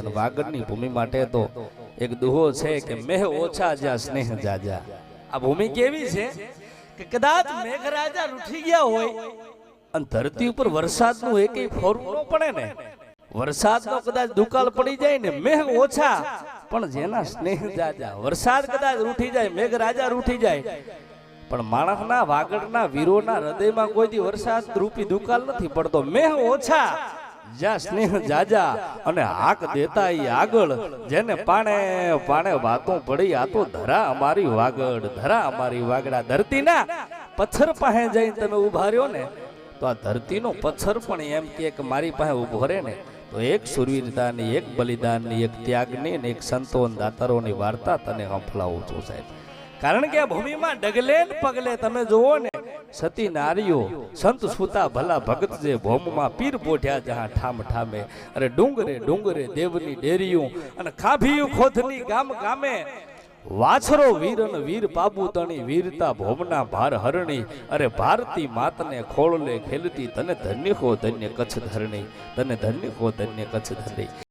વાગડની ભૂમિ માટે તો એક દુહો છે કે મેહ ઓછા જ્યાં સ્નેહ જાજા. આ ભૂમિ કેવી છે? કે કદાચ મેઘરાજા રૂઠી ગયા હોય અને ધરતી ઉપર વરસાદનું એકેય ફોરું પડે ને. વરસાદનો કદાચ દુકાળ પડી જાય ને મેઘ ઓછા. પણ જેના સ્નેહ જાજા. વરસાદ કદાચ રૂઠી જાય, મેઘરાજા રૂઠી જાય. પણ માણસના વાગડના વીરોના હૃદયમાં કોઈ દી વરસાદ રૂપી દુકાળ નથી પડતો. મેહ ઓછા. જ્યાં સ્નેહ જાજા અને હાક દેતા ઈ આગળ, જેને પાણે પાણે વાતો પડી, આ તો ધરા અમારી વાગડ, ધરા અમારી વાગડા. ધરતીના પથ્થર પાસે જઈને તમે ઊભા રહ્યો ને, તો આ ધરતીનો પથ્થર પણ એમ કે મારી પાસે ઊભો રહે ને, તો એક સુરવીરતાની, એક બલિદાનની, એક ત્યાગની ને એક સંતોન, દાતારોની વાર્તા તને હંફલાવું છું સાહેબ. કારણ કે આ ભૂમિમાં ડગલે ને પગલે તમે જુઓ ને સતી નારીઓ, સંત સુતા ભલા ભગત જે ભોમમાં પીર પોઠ્યા જહાં ઠામ ઠામે. અરે ડુંગરે ડુંગરે દેવની ડેરીયું અને ખાભીયું ખોથની ગામ ગામે. વાછરો વીર વીર પાબુ તણી, વીરતા ભોમના ભાર હરણી. અરે ભારતી માતને ખોળલે ખેલતી તને ધન્ય હો ધન્ય કચ્છ ધરણી. તને ધન્ય હો ધન્ય કચ્છ ધરણી.